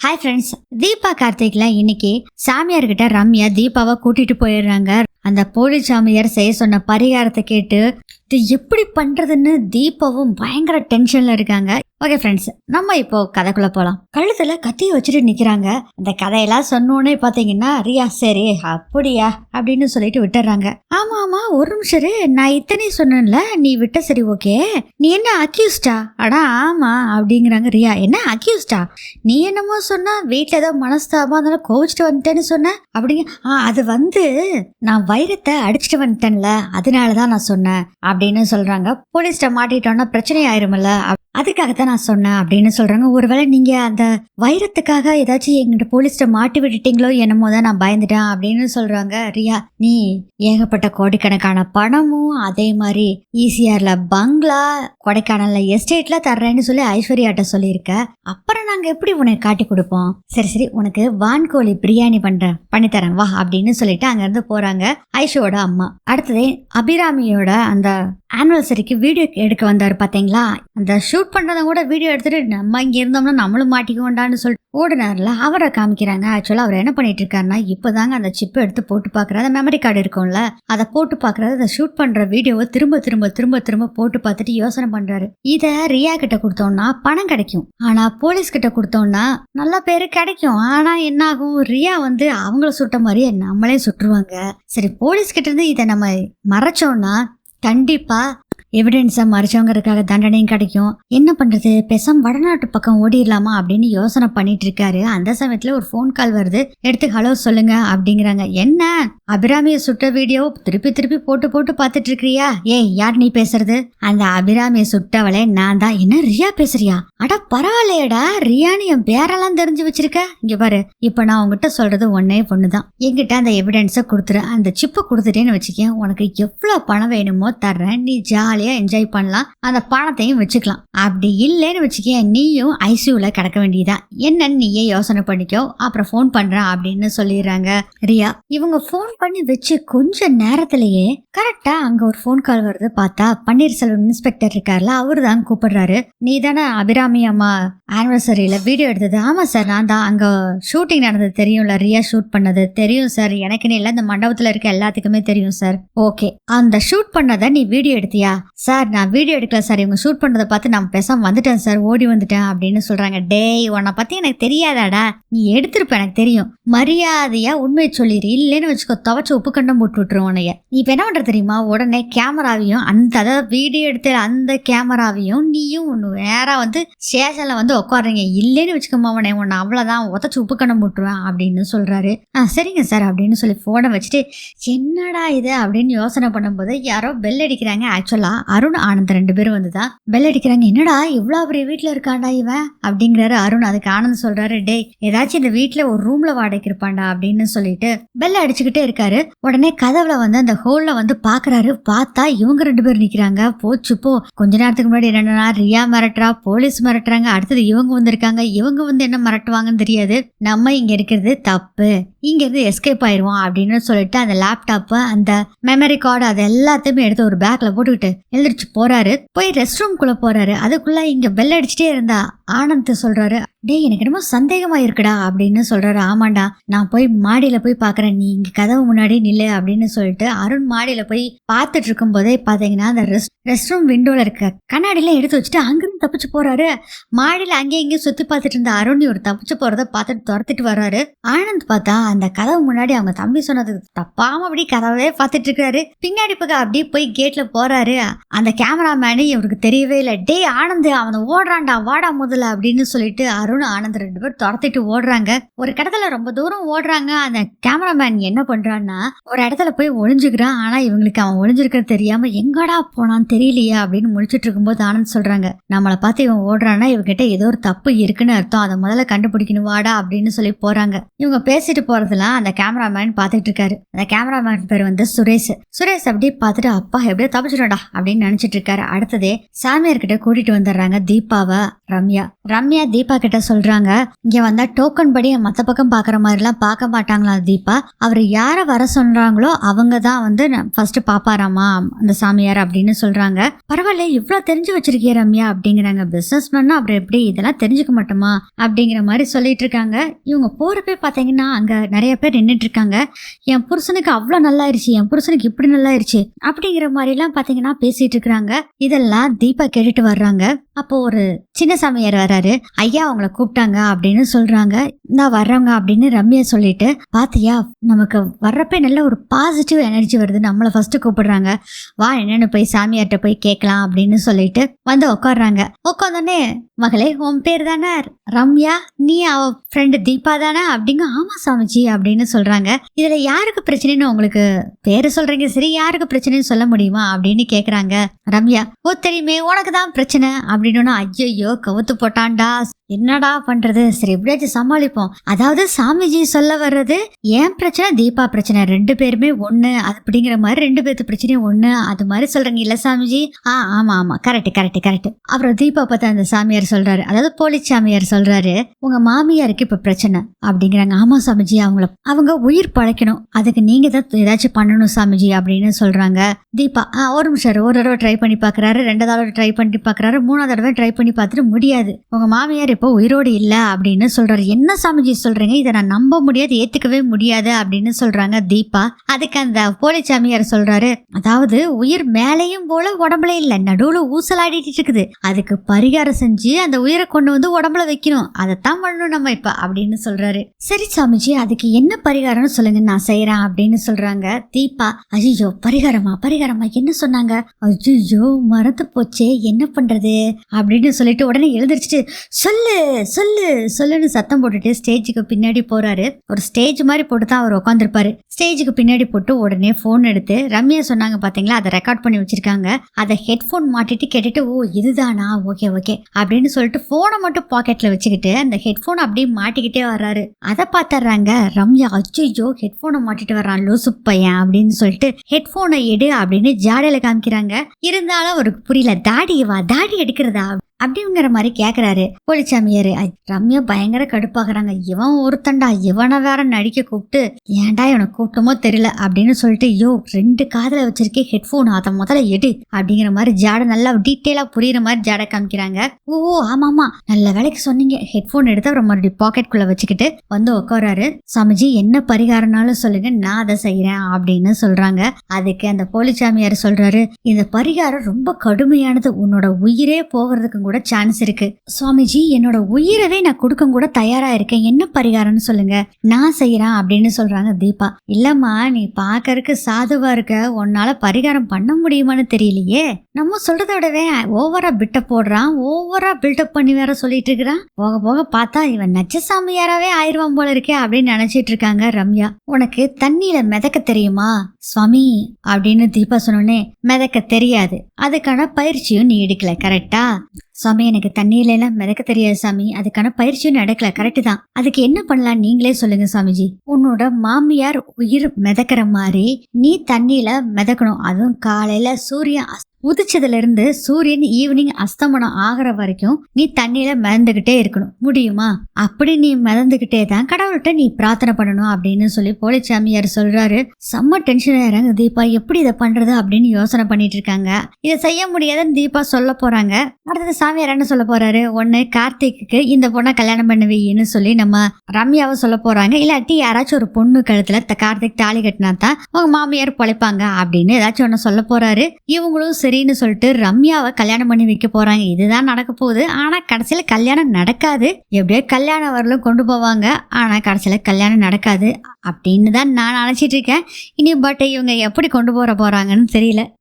Hi friends Deepa கார்த்திக்ல இன்னைக்கு சாமியார்கிட்ட ரம்யா தீபாவை கூட்டிட்டு போயிடுறாங்க. அந்த போலி சாமியார் செய்ய சொன்ன பரிகாரத்தை கேட்டு இது எப்படி பண்றதுன்னு தீபாவும் பயங்கர டென்ஷன்ல இருக்காங்க. ஓகே ஃப்ரெண்ட்ஸ் நம்ம இப்போ கதைக்குள்ள போகலாம் கழுத்துல கத்தியை வச்சுட்டு நிக்கிறாங்க. அந்த கதையெல்லாம் சொன்னோன்னே பாத்தீங்கன்னா ரியா சரி அப்படியா? அப்படின்னு சொல்லிட்டு விட்டுறாங்க. ஆமா ஆமா ஒரு நிமிஷம் நான் இத்தனை சொன்னேன்ல நீ விட்ட சரி ஓகே. நீ என்ன அக்யூஸ்டா அடா ஆமா அப்படிங்கிறாங்க ரியா. என்ன அக்யூஸ்டா நீ என்னமோ சொன்னா வீட்டில் ஏதோ மனஸ்தாபம் அதனால கோவிச்சுட்டு வந்துட்டேன்னு சொன்ன. அப்படிங்க ஆ அது வந்து நான் வைரத்தை அடிச்சுட்டு வந்துட்டேன்ல அதனால தான் நான் சொன்னேன் அப்படின்னு சொல்றாங்க. போலீஸ்ட மாட்டிட்டோன்னா பிரச்சனை ஆயிரும்ல அதுக்காக தான் நான் சொன்னேன் அப்படின்னு சொல்றாங்க. ஒருவேளை நீங்க அந்த வைரத்துக்காக ஏதாச்சும் எங்கிட்ட போலீஸ்ட்ட மாட்டி விட்டுட்டீங்களோ என்னமோ தான் நான் பயந்துட்டேன் அப்படின்னு சொல்றாங்க. ரியா நீ ஏகப்பட்ட கோடிக்கணக்கான பணமும் அதே மாதிரி ஈசிஆர்ல பங்களா கொடைக்கானல்ல எஸ்டேட்ல தர்றேன்னு சொல்லி ஐஸ்வர்யாட்ட சொல்லியிருக்க. அப்புறம் நாங்க எப்படி உனக்கு காட்டி கொடுப்போம்? சரி சரி உனக்கு வான்கோழி பிரியாணி பண்றேன் பண்ணித்தரேன் வா அப்படின்னு சொல்லிட்டு அங்க இருந்து போறாங்க ஐஷோட அம்மா. அடுத்தது அபிராமியோட அந்த ஆனிவர்சரிக்கு வீடியோ எடுக்க வந்தார் பார்த்தீங்களா அந்த ஷூட் பண்ணுறத கூட வீடியோ எடுத்துகிட்டு நம்ம இங்கே இருந்தோம்னா நம்மளும் மாட்டிக்குவோண்டான்னு சொல்லிட்டு ஓடினார்ல அவரை காமிக்கிறாங்க. ஆக்சுவலாக அவர் என்ன பண்ணிட்டு இருக்காருன்னா இப்போதாங்க அந்த சிப்பை எடுத்து போட்டு பார்க்குற அந்த மெமரி கார்டு இருக்கும்ல அதை போட்டு பாக்குறாரு. அதை ஷூட் பண்ணுற வீடியோவை திரும்ப திரும்ப திரும்ப திரும்ப போட்டு பார்த்துட்டு யோசனை பண்ணுறாரு இதை ரியா கிட்ட கொடுத்தோம்னா பணம் கிடைக்கும். ஆனால் போலீஸ் கிட்ட கொடுத்தோம்னா நல்ல பேர் கிடைக்கும். ஆனால் என்ன ஆகும் ரியா வந்து அவங்கள சுட்ட மாதிரியே நம்மளே சுட்டுருவாங்க. சரி போலீஸ் கிட்ட இருந்து இதை நம்ம மறைச்சோம்னா கண்டிப்பாக எவிடன்ஸை மறைச்சவங்கிறதுக்காக தண்டனையும் கிடைக்கும். என்ன பண்றது? பெசம் வடநாட்டு பக்கம் ஓடிடலாமா அப்படின்னு யோசனை பண்ணிட்டு இருக்காரு. அந்த சமயத்துல ஒரு ஃபோன் கால் வருது. எடுத்து ஹலோ சொல்லுங்க அப்படிங்கிறாங்க. என்ன? அபிராமியை சுட்ட வீடியோ திருப்பி திருப்பி போட்டு போட்டு பார்த்துட்டு இருக்கிறியா? ஏய் யார் நீ பேசுறது? அந்த அபிராமியை சுட்டவளே நான் தான். என்ன ரியா பேசுறியா? அட பரவாயில்லையடா. ரியான்னு என் பேரெல்லாம் தெரிஞ்சு வச்சிருக்க. இங்க பாரு இப்ப நான் உங்ககிட்ட சொல்றது ஒன்னே பொண்ணுதான் என்கிட்ட அந்த எவிடன்ஸை கொடுத்துரு. அந்த சிப்பை கொடுத்துட்டேன்னு வச்சுக்கேன். உனக்கு எவ்வளவு பணம் வேணுமோ தர்றேன். நீ ஜாலியா என்ஜாய் பண்ணலாம். அந்த பணத்தையும் வச்சுக்கலாம். அப்படி இல்லைன்னு வச்சுக்க நீயும் ஐசியூல கிடக்க வேண்டியதா? என்னன்னு நீயே யோசனை பண்ணிக்கோ. அப்புறம் ஃபோன் பண்றேன் அப்படின்னு சொல்லிடுறாங்க ரியா. இவங்க ஃபோன் பண்ணி வச்சு கொஞ்ச நேரத்திலேயே கரெக்டா அங்க ஒரு ஃபோன் கால் வருது பார்த்தா பன்னீர்செல்வம் இன்ஸ்பெக்டர் இருக்கார்ல அவரு தான் கூப்பிடுறாரு. நீ தானே அபிராமி அம்மா ஆனிவர்சரியில வீடியோ எடுத்தது. ஆமா சார் நான் தான் அங்க ஷூட்டிங் நடந்தது தெரியும்ல ரியா ஷூட் பண்ணது. தெரியும் சார் எனக்குன்னு இல்லை இந்த மண்டபத்துல இருக்க எல்லாத்துக்குமே தெரியும் சார் ஓகே அந்த ஷூட் பண்ணதை நீ வீடியோ எடுத்தியா? சார் நான் வீடியோ எடுக்கல சார் இவங்க ஷூட் பண்ணதை பார்த்து நான் பேசாமல் வந்துட்டேன் சார் ஓடி வந்துட்டேன் அப்படின்னு சொல்கிறாங்க டேய் உன்னை பற்றி எனக்கு தெரியாதாடா? நீ எடுத்திருப்ப எனக்கு தெரியும். மரியாதையாக உண்மையை சொல்லிடு இல்லைன்னு வச்சுக்கோ துவச்சி உப்பு கண்டம் போட்டு விட்டுருவோம் உன்னைய. நீ இப்போ என்ன பண்ணுற தெரியுமா? உடனே கேமராவையும் அந்த அதாவது வீடியோ எடுத்த அந்த கேமராவையும் நீயும் ஒன்று வேற வந்து ஸ்டேஷனில் வந்து உட்காடுறீங்க இல்லைன்னு வச்சுக்கோமா உன்னை உன்னை அவ்வளோதான் உதச்சி உப்பு கண்டம் போட்டுருவேன் அப்படின்னு சொல்கிறாரு ஆ சரிங்க சார் அப்படின்னு சொல்லி ஃபோனை வச்சுட்டு என்னடா இது? அப்படின்னு யோசனை பண்ணும்போது யாரோ பெல் அடிக்கிறாங்க ஆக்சுவலாக அருண் ஆனந்த் ரெண்டு பேரும் வந்துதான் பெல் அடிக்கிறாங்க. என்னடா இவ்வளோ பெரிய வீட்டில் இருக்காண்டா இவன்? அப்படிங்கிறாரு அருண். அதுக்கு ஆனந்த் சொல்றாரு டேய் ஏதாச்சும் இந்த வீட்டில் ஒரு ரூம்ல வாடகைக்கு இருப்பான்டா அப்படின்னு சொல்லிட்டு பெல் அடிச்சுக்கிட்டே இருக்காரு. உடனே கதவுல வந்து அந்த ஹோல்ல வந்து பாக்குறாரு. பார்த்தா இவங்க ரெண்டு பேரும் நிக்கிறாங்க. போச்சு போ. கொஞ்ச நேரத்துக்கு முன்னாடி என்னன்னா ரியா மிரட்டுறா போலீஸ் மிரட்டுறாங்க. அடுத்தது இவங்க வந்திருக்காங்க. இவங்க வந்து என்ன மிரட்டுவாங்கன்னு தெரியாது. நம்ம இங்க இருக்கிறது தப்பு. இங்க இருந்து எஸ்கேப் ஆயிருவோம் அப்படின்னு சொல்லிட்டு அந்த லேப்டாப் அந்த மெமரி கார்டு அது எல்லாத்தையுமே எடுத்து ஒரு பேக்ல போட்டுக்கிட்டு எழுந்திரிச்சு போறாரு. போய் ரெஸ்ட் ரூம்குள்ள போறாரு. அதுக்குள்ள இங்க பெல் அடிச்சுட்டே இருந்தா. ஆனந்த் சொல்றாரு டேய் எனக்கு என்னமோ சந்தேகமா இருக்குடா அப்படின்னு சொல்றாரு. ஆமாண்டா நான் போய் மாடியில போய் பாக்குறேன். நீ இங்க கதவு முன்னாடி நில்லு அப்படின்னு சொல்லிட்டு அருண் மாடியில போய் பார்த்துட்டு இருக்கும் போதே பாத்தீங்கன்னா அந்த ரெஸ்ட் ரெஸ்ட் ரூம் விண்டோல இருக்க கண்ணாடியில எடுத்து வச்சுட்டு அங்கிருந்து தப்பிச்சு போறாரு. மாடியில அங்கேயும் இங்கேயும் சுத்தி பார்த்துட்டு இருந்த அருண் இவர் தப்பிச்சு போறத பார்த்துட்டு துரத்துட்டு வர்றாரு. ஆனந்த் பார்த்தா அந்த கதவு முன்னாடி அவங்க தம்பி சொன்னதுக்கு தப்பாம அப்படி கதவே பார்த்துட்டு இருக்காரு. பின்னாடி பக்கம் அப்படியே போய் கேட்ல போறாரு. அந்த கேமராமேனு இவருக்கு தெரியவே இல்லை. டேய் ஆனந்த் அவனை ஓடுறான்டா. வாடா முதல்ல. அப்படின்னு சொல்லிட்டு அருண் ஆனந்த் ரெண்டு பேர் துரத்திட்டு ஓடுறாங்க. ஒரு கடத்துல ரொம்ப தூரம் ஓடுறாங்க. அந்த கேமராமேன் என்ன பண்றான்னா ஒரு இடத்துல போய் ஒளிஞ்சுக்கிறான். ஆனா இவங்களுக்கு அவன் ஒளிஞ்சிருக்கிறது தெரியாம எங்கடா போனான்னு தெரியலையே அப்படின்னு முழிச்சிட்டு இருக்கும்போது ஆனந்த் சொல்றாங்க நம்மளை பார்த்து இவன் ஓடுறான்னா இவங்கிட்ட ஏதோ ஒரு தப்பு இருக்குன்னு அர்த்தம். அதை முதல்ல கண்டுபிடிக்கணும் வாடா அப்படின்னு சொல்லி போறாங்க. இவங்க பேசிட்டு போறதெல்லாம் அந்த கேமராமேன் பார்த்துட்டு இருக்காரு. அந்த கேமராமேன் பேர் வந்து சுரேஷ். சுரேஷ் அப்படியே பார்த்துட்டு அப்பா எப்படியோ தப்பிச்சிடா அப்படின்னு நினைச்சிட்டு இருக்காரு. அடுத்ததே சாமியார்கிட்ட கூட்டிட்டு வந்துடுறாங்க தீபாவை ரம்யா. ரம்யா தீபா கிட்ட சொல்றாங்க. இங்க வந்தா டோக்கன் படி மத்த பக்கம் பாக்குற மாதிரிலாம் பார்க்க மாட்டாங்களா தீபா? அவர் யார வர சொல்றாங்களோ அவங்க தான் வந்து ஃபர்ஸ்ட் பாப்பாராமா அந்த சாமியார் அப்படின்னு சொல்றாங்க. பரவாயில்ல இவ்வளவு தெரிஞ்சு வச்சிருக்கிய ரம்யா அப்படிங்கிறாங்க. பிசினஸ் மேனா அப்புறம் எப்படி இதெல்லாம் தெரிஞ்சுக்க மாட்டோமா அப்படிங்கிற மாதிரி சொல்லிட்டு இருக்காங்க. இவங்க போறப்பே பாத்தீங்கன்னா அங்க நிறைய பேர் நின்றுட்டு இருக்காங்க. என் புருஷனுக்கு அவ்வளோ நல்லாயிருச்சு என் புருஷனுக்கு இப்படி நல்லா இருச்சு அப்படிங்கிற மாதிரிலாம் பார்த்தீங்கன்னா பேசிட்டு இருக்கிறாங்க. இதெல்லாம் தீபா கேட்டுட்டு வர்றாங்க. அப்போ ஒரு சின்ன சாமியார் வராரு. ஐயா அவங்கள கூப்பிட்டாங்க அப்படின்னு சொல்றாங்க. நான் வர்றவங்க அப்படின்னு ரம்யா சொல்லிட்டு பாத்தியா நமக்கு வர்றப்ப நல்ல ஒரு பாசிட்டிவ் எனர்ஜி வருது. நம்மளை ஃபர்ஸ்ட் கூப்பிடுறாங்க. வா என்னன்னு போய் சாமியார்கிட்ட போய் கேட்கலாம் அப்படின்னு சொல்லிட்டு வந்து உட்காடுறாங்க உட்காந்தோடனே மகளே உன் பேர் தானே? ரம்யா நீ அவ ஃப்ரெண்டு தீபா தானே? அப்படிங்க ஆமா சாமிஜி அப்படின்னு சொல்றாங்க. இதுல யாருக்கு பிரச்சனைன்னு உங்களுக்கு பேரு சொல்றீங்க? சரி யாருக்கு பிரச்சனைன்னு சொல்ல முடியுமா? அப்படின்னு கேக்குறாங்க ரம்யா. ஓ தெரியுமே உனக்கு தான் பிரச்சனை அப்படின்னு ஐயோ கவுத்து போட்டான்டா. என்னடா பண்றது? சரி எப்படியாச்சும் சமாளிப்போம். அதாவது சாமிஜி சொல்ல வர்றது ஏன் பிரச்சனை? தீபா பிரச்சனை. ரெண்டு பேருமே ஒண்ணு. அது அப்படிங்கிற மாதிரி ரெண்டு பேர்த்து பிரச்சனையும் ஒண்ணு. அது மாதிரி சொல்றீங்க இல்ல சாமிஜி? ஆ ஆமா ஆமா. கரெக்ட் கரெக்ட் கரெக்ட் அப்புறம் தீபா பார்த்தா அந்த சாமியார் சொல்றாரு. அதாவது போலி சாமியார் சொல்றாரு உங்க மாமியாருக்கு இப்ப பிரச்சனை. அப்படிங்கிறாங்க. ஆமா சாமிஜி. அவங்கள அவங்க உயிர் பழைக்கணும். அதுக்கு நீங்க தான் ஏதாச்சும் பண்ணணும் சாமிஜி அப்படின்னு சொல்றாங்க. தீபா ஆ ஒரு நிமிஷம் ஒரு தடவை ட்ரை பண்ணி பாக்குறாரு. ரெண்டாவது தடவை ட்ரை பண்ணி பாக்குறாரு. மூணாவது தடவை ட்ரை பண்ணி பார்த்துட்டு முடியாது. உங்க மாமியார் இப்போ உயிரோடு இல்லை அப்படின்னு சொல்கிறாரு என்ன சாமிஜி சொல்கிறீங்க இதை நான் நம்ப முடியாது ஏற்றுக்கவே முடியாது அப்படின்னு சொல்கிறாங்க தீபா. அதுக்கு அந்த போலி சாமியார் சொல்கிறாரு அதாவது உயிர் மேலேயும் போல உடம்புல இல்லை நடுவில் ஊசலாடிட்டு இருக்குது. அதுக்கு பரிகாரம் செஞ்சு அந்த உயிரை கொண்டு வந்து உடம்புல வைக்கணும். அதைத்தான் பண்ணணும் நம்ம இப்போ அப்படின்னு சொல்கிறாரு சரி சாமிஜி அதுக்கு என்ன பரிகாரம்னு சொல்லுங்க நான் செய்கிறேன் அப்படின்னு சொல்கிறாங்க தீபா. அஜிஜோ பரிகாரமா பரிகாரமா? என்ன சொன்னாங்க? அஜிஜோ மறந்து போச்சே என்ன பண்ணுறது அப்படின்னு சொல்லிட்டு உடனே எழுந்திரிச்சிட்டு சொல்லு சொல்லு சொல்லுன்னு சத்தம் போட்டுட்டு ஸ்டேஜுக்கு பின்னாடி போறாரு. ஒரு ஸ்டேஜ் மாதிரி போட்டு தான் அவர் உட்காந்துருப்பாரு ஸ்டேஜுக்கு பின்னாடி போட்டு உடனே ஃபோன் எடுத்து ரம்யா சொன்னாங்க பாத்தீங்களா? அதை ரெக்கார்ட் பண்ணி வச்சிருக்காங்க. அதை ஹெட்ஃபோன் மாட்டிட்டு கேட்டுட்டு ஓ இதுதானா? Okay okay. அப்படின்னு சொல்லிட்டு ஃபோனை மட்டும் பாக்கெட்ல வச்சுக்கிட்டு அந்த ஹெட்ஃபோன் அப்படியே மாட்டிக்கிட்டே வர்றாரு. அதை பார்த்துறாங்க ரம்யா. அச்சோ ஹெட்ஃபோனை மாட்டிட்டு வர்றான் லூசு பையன் அப்படின்னு சொல்லிட்டு ஹெட்ஃபோனை எடு அப்படின்னு ஜாடையில காமிக்கிறாங்க. இருந்தாலும் அவருக்கு புரியல. தாடி வா தாடி எடுக்கிறதா? அப்படிங்கிற மாதிரி கேட்குறாரு போலிச்சாமியாரு ஐ, ரம்யா பயங்கர கடுப்பாகிறாங்க. இவன் ஒருத்தன்டா. இவனை வேற நடிக்க கூப்பிட்டு ஏன்டா இவனை கூப்பிட்டமோ தெரியல அப்படின்னு சொல்லிட்டு ஐயோ ரெண்டு காதில் வச்சிருக்கே ஹெட்ஃபோன் அதை முதல்ல எடு அப்படிங்கிற மாதிரி ஜாடை நல்லா டீட்டெயிலாக புரியுற மாதிரி ஜாடை காமிக்கிறாங்க. ஓ ஆமா ஆமா நல்ல வேலைக்கு சொன்னீங்க. ஹெட்ஃபோன் எடுத்து அப்புறம் மறுபடியும் பாக்கெட்குள்ளே வச்சுக்கிட்டு வந்து உட்காராரு சாமிஜி என்ன பரிகாரம்னாலும் சொல்லுங்க. நான் அதை செய்கிறேன் அப்படின்னு சொல்கிறாங்க அதுக்கு அந்த போலிச்சாமியார் சொல்கிறாரு இந்த பரிகாரம் ரொம்ப கடுமையானது. உன்னோட உயிரே போகிறதுக்கு கூட சான்ஸ் இருக்கு. சுவாமிஜி என்னோட உயிரவே நான் கொடுக்க கூட தயாரா இருக்கேன். என்ன பரிகாரம்னு சொல்லுங்க. நான் செய்யறேன் அப்படின்னு சொல்றாங்க தீபா. இல்லம்மா நீ பாக்கறதுக்கு சாதுவா இருக்க. உன்னால பரிகாரம் பண்ண முடியுமான்னு தெரியலையே. நம்ம சொல்றத விடவே ஓவரா பிட்ட போடுறான். ஓவரா பில்டப் பண்ணி வேற சொல்லிட்டு இருக்கிறான். போக போக பார்த்தா இவன் நச்ச சாமியாராவே ஆயிடுவான் போல இருக்கே அப்படின்னு நினைச்சிட்டு இருக்காங்க ரம்யா. உனக்கு தண்ணியில மிதக்க தெரியுமா? சுவாமி அப்படின்னு தீபா சொன்னோடனே மிதக்க தெரியாது. அதுக்கான பயிற்சியும் நீ எடுக்கல கரெக்டா சாமி எனக்கு தண்ணியில எல்லாம் மிதக்க தெரியாது சாமி. அதுக்கான பயிற்சியும் நடக்கல. கரெக்டு தான். அதுக்கு என்ன பண்ணலாம் நீங்களே சொல்லுங்க சாமிஜி. உன்னோட மாமியார் உயிர் மிதக்கிற மாதிரி நீ தண்ணியில மிதக்கணும். அதுவும் காலையில சூரியன் உதிச்சதுல இருந்து சூரியன் ஈவினிங் அஸ்தமனம் ஆகிற வரைக்கும் நீ தண்ணியில மிதந்துகிட்டே இருக்கணும். முடியுமா? அப்படி நீ மிதந்துகிட்டே தான் கடவுள்கிட்ட நீ பிரார்த்தனை பண்ணணும் அப்படின்னு சொல்லி போலிச்சாமியார் சொல்றாரு. செம்ம டென்ஷன் ஆயிறாங்க தீபா எப்படி இதை பண்றது அப்படின்னு யோசனை பண்ணிட்டு இருக்காங்க. இதை செய்ய முடியாதுன்னு தீபா சொல்ல போறாங்க. அடுத்தது சாமியார் என்ன சொல்ல போறாரு? ஒண்ணு கார்த்திக்கு இந்த பொண்ணை கல்யாணம் பண்ணுவீன்னு சொல்லி நம்ம ரம்யாவை சொல்ல போறாங்க. இல்லாட்டி யாராச்சும் ஒரு பொண்ணு கழுத்துல த- கார்த்திக் தாலி கட்டினா தான் உங்க மாமியார் பொழைப்பாங்க அப்படின்னு ஏதாச்சும் ஒன்னு சொல்ல போறாரு. இவங்களும் சரின்னு சொல்லிட்டு ரம்யாவை கல்யாணம் பண்ணி வைக்க போறாங்க. இதுதான் நடக்க போகுது. ஆனா கடைசியில கல்யாணம் நடக்காது. எப்படியோ கல்யாணம் வரலும் கொண்டு போவாங்க. ஆனா கடைசியில கல்யாணம் நடக்காது. அப்படின்னு தான் நான் நினச்சிட்டு இருக்கேன். இனி பட் இவங்க எப்படி கொண்டு போற போறாங்கன்னு தெரியல.